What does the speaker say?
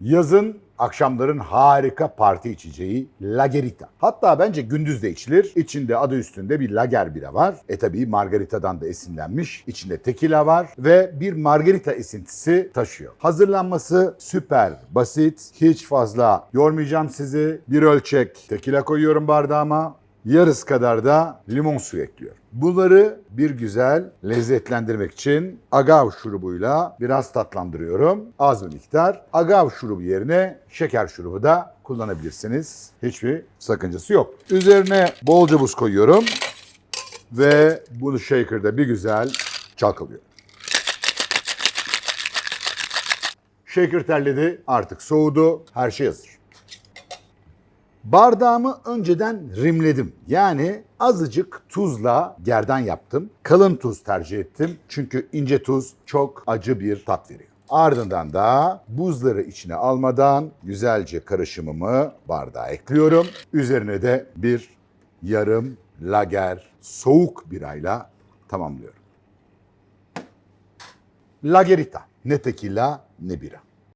Yazın akşamların harika parti içeceği Lagerita. Hatta bence gündüz de içilir. İçinde adı üstünde bir lager bira var. E tabii margaritadan da esinlenmiş. İçinde tekila var ve bir margarita esintisi taşıyor. Hazırlanması süper basit. Hiç fazla yormayacağım sizi. Bir ölçek tekila koyuyorum bardağıma. Yarısı kadar da limon suyu ekliyorum. Bunları bir güzel lezzetlendirmek için agav şurubuyla biraz tatlandırıyorum. Az bir miktar. Agav şurubu yerine şeker şurubu da kullanabilirsiniz. Hiçbir sakıncası yok. Üzerine bolca buz koyuyorum ve bunu shaker'da bir güzel çalkalıyorum. Shaker terledi, artık soğudu, her şey hazır. Bardağımı önceden rimledim. Yani azıcık tuzla gerdan yaptım. Kalın tuz tercih ettim. Çünkü ince tuz çok acı bir tat veriyor. Ardından da buzları içine almadan güzelce karışımımı bardağa ekliyorum. Üzerine de bir yarım lager soğuk birayla tamamlıyorum. Lagerita. Ne tekila ne bira.